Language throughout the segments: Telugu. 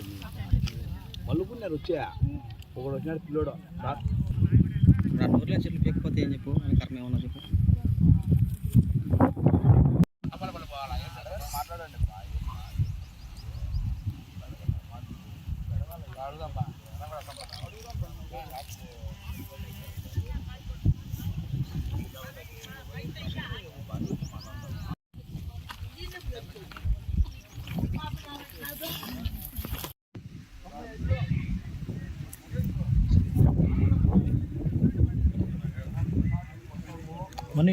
ఉంటుంది మళ్ళుకున్నారు వచ్చా ఒకడు వచ్చినాడు పిల్లోడు. ఊర్లో చెట్లు పెక్కపోతే ఏం చెప్పు? అని కర్మ ఏమన్నా చెప్పు. মানে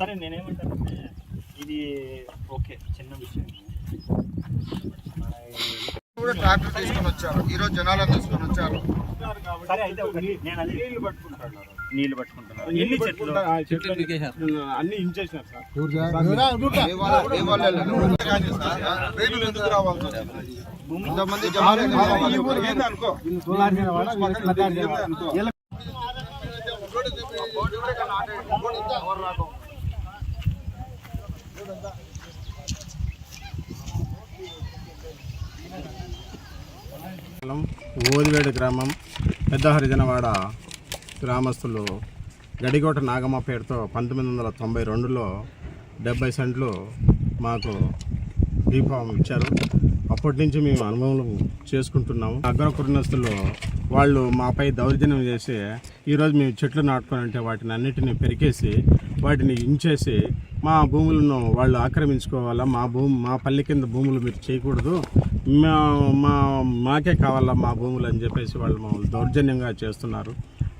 సరే నేనేమంటానంటే ఇది ఓకే చిన్న విషయం కూడా ట్రాక్టర్ తీసుకొని వచ్చారు ఈ రోజు జనాలను తీసుకొని వచ్చారు సరే అయితే ఒకటి నేను అది నీళ్ళు పట్టుకుంటున్నారు నీళ్ళు పట్టుకుంటున్నారు ఎన్ని చెట్లు అన్ని ఇంచేసినారు సార్ ఏ ఓదివేడు గ్రామం పెద్ద హరిజనవాడ గ్రామస్తులు గడికోట నాగమ్మ పేరుతో పంతొమ్మిది వందల తొంభై రెండులో డెబ్బై సెంట్లు మాకు బీఫామ్ ఇచ్చారు. అప్పటి నుంచి మేము అనుభవం చేసుకుంటున్నాము. అగ్ర కుటుంబస్తులు వాళ్ళు మాపై దౌర్జన్యం చేసి ఈరోజు మేము చెట్లు నాటుకొని వాటిని అన్నిటిని పెరికేసి వాటిని ఇంచేసి మా భూములను వాళ్ళు ఆక్రమించుకోవాలా? మా భూమి మా పల్లె కింద భూములు మీరు చేయకూడదు. మా మా మాకే కావాలా మా భూములు అని చెప్పేసి వాళ్ళు మమ్మల్ని దౌర్జన్యంగా చేస్తున్నారు.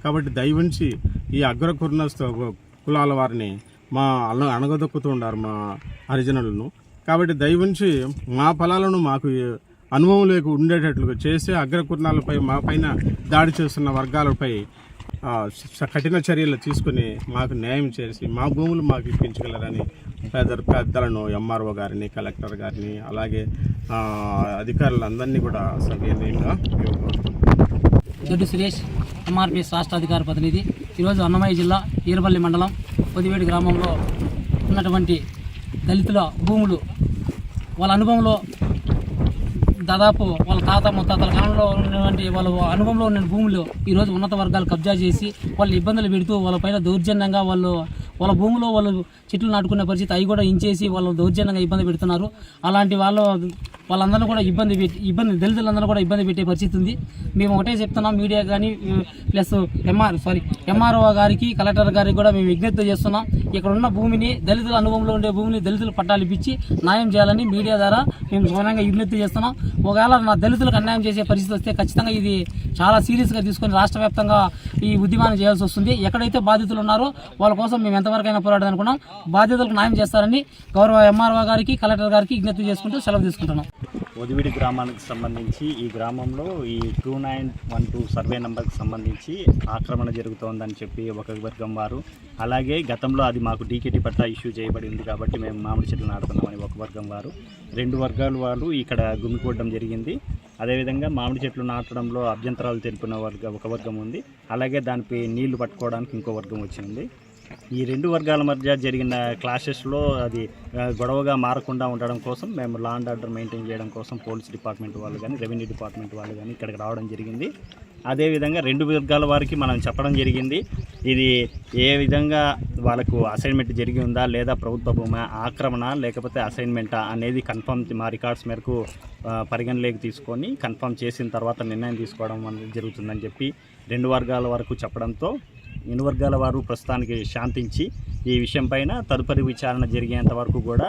కాబట్టి దయవుంచి ఈ అగ్ర కులాల వారిని మా అన అణగదొక్కుతూ ఉన్నారు మా హరిజనులను. కాబట్టి దయవుంచి మా పొలాలను మాకు అనుభవం లేక ఉండేటట్లుగా చేసి అగ్రకుర్ణాలపై మా పైన దాడి చేస్తున్న వర్గాలపై కఠిన చర్యలు తీసుకుని మాకు న్యాయం చేసి మా భూములు మాకు ఇప్పించగలరని పెద్ద పెద్దలను ఎంఆర్ఓ గారిని కలెక్టర్ గారిని అలాగే అధికారులందరినీ కూడా సవినయంగా దొడ్డు సురేష్ ఎంఆర్పిఎస్ రాష్ట్ర అధికార ప్రతినిధి. ఈరోజు అన్నమయ్య జిల్లా ఈరపల్లి మండలం పొదివేడి గ్రామంలో ఉన్నటువంటి దళితుల భూములు వాళ్ళ అనుభవంలో దాదాపు వాళ్ళ తాత ముత్తాతల కాలంలో ఉన్నటువంటి వాళ్ళ అనుభవంలో ఉన్న భూములు ఈరోజు ఉన్నత వర్గాలు కబ్జా చేసి వాళ్ళు ఇబ్బందులు పెడుతూ వాళ్ళ పైన దౌర్జన్యంగా వాళ్ళు వాళ్ళ భూమిలో వాళ్ళు చెట్లు నాటుకునే పరిస్థితి అవి కూడా ఇంచేసి వాళ్ళు దౌర్జన్యంగా ఇబ్బంది పెడుతున్నారు. అలాంటి వాళ్ళు వాళ్ళందరినీ కూడా ఇబ్బంది పెట్టి ఇబ్బంది దళితులందరూ కూడా ఇబ్బంది పెట్టే పరిస్థితి ఉంది. మేము ఒకటే చెప్తున్నాం మీడియా కానీ ప్లస్ ఎంఆర్ సారీ ఎంఆర్ఓ గారికి కలెక్టర్ గారికి కూడా మేము విజ్ఞప్తి చేస్తున్నాం. ఇక్కడ ఉన్న భూమిని దళితుల అనుభవంలో ఉండే భూమిని దళితులు పట్టాలు ఇప్పించి న్యాయం చేయాలని మీడియా ద్వారా మేము స్వయంగా విజ్ఞప్తి చేస్తున్నాం. ఒకవేళ నా దళితులకు అన్యాయం చేసే పరిస్థితి వస్తే ఖచ్చితంగా ఇది చాలా సీరియస్గా తీసుకొని రాష్ట్ర వ్యాప్తంగా ఈ ఉద్యమాన్ని చేయాల్సి వస్తుంది. ఎక్కడైతే బాధితులు ఉన్నారో వాళ్ళ కోసం మేము ఎంతవరకైనా పోరాడదాం అనుకున్నాం బాధితులకు న్యాయం చేస్తారని గౌరవ ఎంఆర్ఓ గారికి కలెక్టర్ గారికి విజ్ఞప్తి చేసుకుంటూ సెలవు తీసుకుంటున్నాం. ఒదివిడి గ్రామానికి సంబంధించి ఈ గ్రామంలో ఈ two nine one two survey నెంబర్కి సంబంధించి ఆక్రమణ జరుగుతోందని చెప్పి ఒక వర్గం వారు అలాగే గతంలో అది మాకు డీకేటీ పట్టా ఇష్యూ చేయబడింది కాబట్టి మేము మామిడి చెట్లు నాటుతున్నామని ఒక వర్గం వారు రెండు వర్గాల వాళ్ళు ఇక్కడ గుమికూడడం జరిగింది. అదేవిధంగా మామిడి చెట్లు నాటడంలో అభ్యంతరాలు తెలిపిన వర్గ ఒక వర్గం ఉంది. అలాగే దానిపై నీళ్ళు పట్టుకోవడానికి ఇంకో వర్గం వచ్చింది. ఈ రెండు వర్గాల మధ్య జరిగిన క్లాషెస్లో అది గొడవగా మారకుండా ఉండడం కోసం మేము లా అండ్ ఆర్డర్ మెయింటైన్ చేయడం కోసం పోలీస్ డిపార్ట్మెంట్ వాళ్ళు కానీ రెవెన్యూ డిపార్ట్మెంట్ వాళ్ళు కానీ ఇక్కడికి రావడం జరిగింది. అదేవిధంగా రెండు వర్గాల వారికి మనం చెప్పడం జరిగింది. ఇది ఏ విధంగా వాళ్ళకు అసైన్మెంట్ జరిగి ఉందా లేదా ప్రభుత్వ భూమి ఆక్రమణ లేకపోతే అసైన్మెంటా అనేది కన్ఫర్మ్ మా రికార్డ్స్ మేరకు పరిగణలోకి తీసుకొని కన్ఫర్మ్ చేసిన తర్వాత నిర్ణయం తీసుకోవడం అనేది జరుగుతుందని చెప్పి రెండు వర్గాల వరకు చెప్పడంతో ఇనువర్గాల వారు ప్రస్తుతానికి శాంతించి ఈ విషయం పైన తదుపరి విచారణ జరిగేంత వరకు కూడా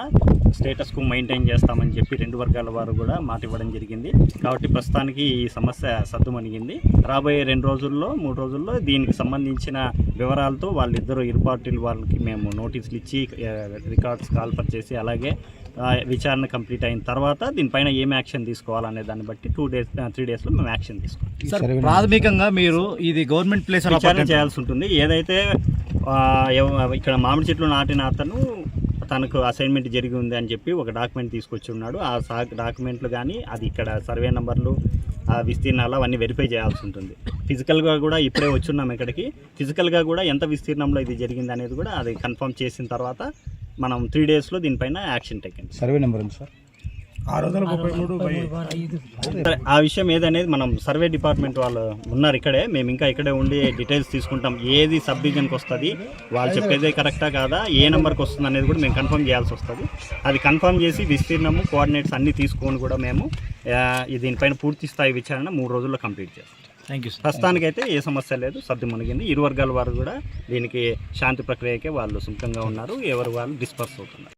స్టేటస్కు మెయింటైన్ చేస్తామని చెప్పి రెండు వర్గాల వారు కూడా మాట ఇవ్వడం జరిగింది. కాబట్టి ప్రస్తుతానికి ఈ సమస్య సద్దుమణిగింది. రాబోయే రెండు రోజుల్లో మూడు రోజుల్లో దీనికి సంబంధించిన వివరాలతో వాళ్ళిద్దరు ఇరు పార్టీల వాళ్ళకి మేము నోటీసులు ఇచ్చి రికార్డ్స్ కాల్పర్ చేసి అలాగే విచారణ కంప్లీట్ అయిన తర్వాత దీనిపైన ఏం యాక్షన్ తీసుకోవాలనే దాన్ని బట్టి టూ డేస్ త్రీ డేస్లో మేము యాక్షన్ తీసుకోవాలి. సార్ ప్రాథమికంగా మీరు ఇది గవర్నమెంట్ ప్లేస్ చేయాల్సి ఉంటుంది. ఏదైతే ఇక్కడ మామిడి చెట్లు నాటిన అతను తనకు అసైన్మెంట్ జరిగి ఉంది అని చెప్పి ఒక డాక్యుమెంట్ తీసుకొచ్చి ఉన్నాడు ఆ సా డాక్యుమెంట్లు కానీ అది ఇక్కడ సర్వే నెంబర్లు ఆ విస్తీర్ణాలు అవన్నీ వెరిఫై చేయాల్సి ఉంటుంది. ఫిజికల్గా కూడా ఇప్పుడే వచ్చున్నాం ఇక్కడికి. ఫిజికల్గా కూడా ఎంత విస్తీర్ణంలో ఇది జరిగింది అనేది కూడా అది కన్ఫర్మ్ చేసిన తర్వాత మనం త్రీ డేస్లో దీనిపైన యాక్షన్ టేకండి సర్వే నెంబర్ ఉంది సార్. ఆ విషయం ఏదనేది మనం సర్వే డిపార్ట్మెంట్ వాళ్ళు ఉన్నారు ఇక్కడే. మేము ఇంకా ఇక్కడే ఉండి డీటెయిల్స్ తీసుకుంటాం. ఏది సబ్ డివిజన్కి వస్తుంది వాళ్ళు చెప్పేదే కరెక్టా కాదా ఏ నెంబర్కి వస్తుంది అనేది కూడా మేము కన్ఫర్మ్ చేయాల్సి వస్తుంది. అది కన్ఫర్మ్ చేసి విస్తీర్ణము కోఆర్డినేట్స్ అన్నీ తీసుకొని కూడా మేము దీనిపైన పూర్తి స్థాయి విచారణ మూడు రోజుల్లో కంప్లీట్ చేస్తాం. థ్యాంక్ యూ ప్రస్తుతానికైతే ఏ సమస్య లేదు. సర్ది మునిగింది. ఇరు వర్గాల వారు కూడా దీనికి శాంతి ప్రక్రియకే వాళ్ళు సుముఖంగా ఉన్నారు. ఎవరు వాళ్ళు డిస్పర్స్ అవుతున్నారు.